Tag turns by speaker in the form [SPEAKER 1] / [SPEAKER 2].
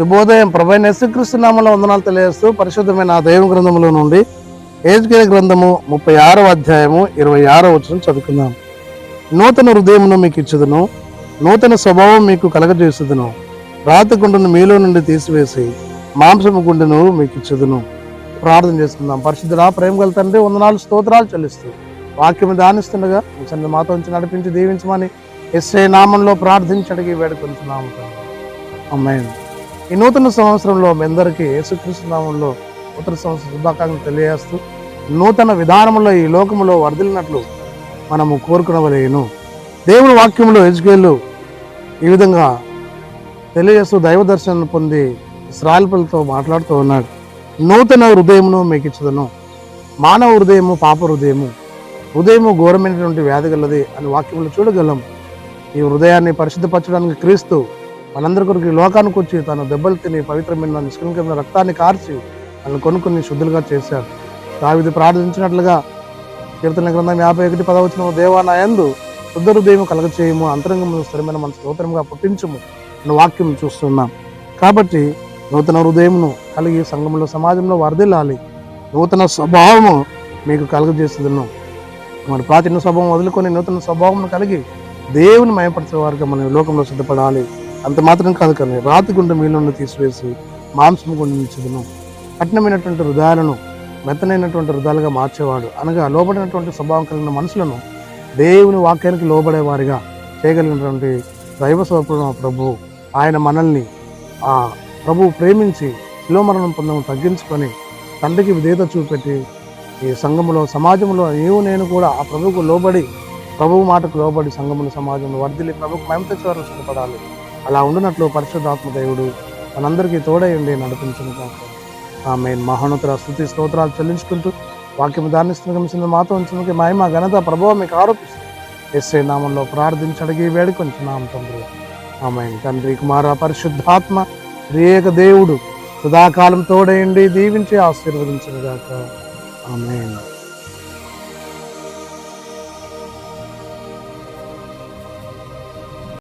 [SPEAKER 1] శుభోదయం. ప్రభు యేసుక్రీస్తు నామంలో వందనాలు తెలియజేస్తూ పరిశుద్ధమైన దైవ గ్రంథములో నుండి ఏజ్కేల గ్రంథము ముప్పై ఆరో అధ్యాయము ఇరవై ఆరో వచ్చిన చదువుకుందాం. నూతన హృదయమును మీకు ఇచ్చుదును. నూతన స్వభావం మీకు కలగజేసుదును రాతి గుండును మీలో నుండి తీసివేసి మాంసము గుండెను మీకు ఇచ్చుదును. ప్రార్థన చేసుకుందాం. పరిశుద్ధుడా ప్రేమ గల తండ్రి వందనాలు స్తోత్రాలు చెల్లిస్తూ వాక్యం దానిస్తుండగా మీ సన్నిధి మాతో నుంచి నడిపించి దీవించమని ఎస్ఐ నామంలో ప్రార్థించడిగి వేడుకుంటున్నాము అమ్మాయి ఈ నూతన సంవత్సరంలో మీ అందరికీ యేసుకృష్ణనామంలో నూతన సంవత్సర శుభాకాంక్షలు తెలియజేస్తూ నూతన విధానంలో ఈ లోకములో వర్ధిల్లినట్లు మనము కోరుకునవలేను. దేవుని వాక్యంలో ఎజ్కేలు ఈ విధంగా తెలియజేస్తూ దైవ దర్శనం పొంది శ్రాల్పులతో మాట్లాడుతూ ఉన్నాడు. నూతన హృదయమును మీకు ఇచ్చదను. మానవ హృదయము పాప హృదయము హృదయము ఘోరమైనటువంటి వ్యాధి గలది అని వాక్యంలో చూడగలం. ఈ హృదయాన్ని పరిశుద్ధపరచడానికి క్రీస్తు మనందరి కొరకు లోకానికి వచ్చి తను దెబ్బలు తిని పవిత్రమైన నిష్కలంకమైన రక్తాన్ని కార్చి తనను కొనుక్కుని శుద్ధులుగా చేశాడు. దావిది ప్రార్థించినట్లుగా కీర్తన గ్రంథం యాభై ఒకటి పదవచ్చిన దేవా నా యందు శుద్ధ హృదయం అంతరంగము స్థిరమైన మన స్తోత్రంగా పుట్టించము అన్న వాక్యం చూస్తున్నాం. కాబట్టి నూతన హృదయమును కలిగి సంఘంలో సమాజంలో వర్ధిల్లాలి. నూతన స్వభావము మీకు కలుగజేస్తుందను మన ప్రాచీన స్వభావం వదులుకొని నూతన స్వభావం కలిగి దేవుని మయపరిచే వారికి మనం లోకంలో సిద్ధపడాలి. అంత మాత్రం కాదు కానీ రాతి గుండె మీలో తీసివేసి మాంసం గుండె నిచ్చుదును కఠినమైనటువంటి హృదయాలను మెత్తనైనటువంటి హృదయాలుగా మార్చేవాడు. అనగా లోబడినటువంటి స్వభావం కలిగిన మనుషులను దేవుని వాక్యానికి లోబడే వారిగా చేయగలిగినటువంటి దైవ స్వరూపం ఆ ప్రభు. ఆయన మనల్ని ఆ ప్రభు ప్రేమించి శిలోమరణం పొందడం తగ్గించుకొని తండ్రికి విధేయత చూపెట్టి ఈ సంఘములో సమాజంలో నీవు నేను కూడా ఆ ప్రభువుకు లోబడి ప్రభువు మాటకు లోబడి సంఘములు సమాజంలో వర్ధిల్లి ప్రభుకు మేము తెచ్చేవారు సిద్ధపడాలి అలా ఉండినట్లు పరిశుద్ధాత్మ దేవుడు మనందరికీ తోడై ఉండి నడిపించను కాక ఆమె మహోన్నతుల స్థుతి స్తోత్రాలు చెల్లించుకుంటూ వాక్యం దానిస్తున్న మాతో ఉంచిన మహిమ ఘనత ప్రభావం మీకు ఆరోపిస్తుంది ఎస్ఏ నామంలో ప్రార్థించడిగి వేడుకొంచున్నాం తండ్రి. ఆమె తండ్రి కుమార పరిశుద్ధాత్మ రేక దేవుడు సదాకాలం తోడయండి దీవించి ఆశీర్వదించిన గాక. ఆమె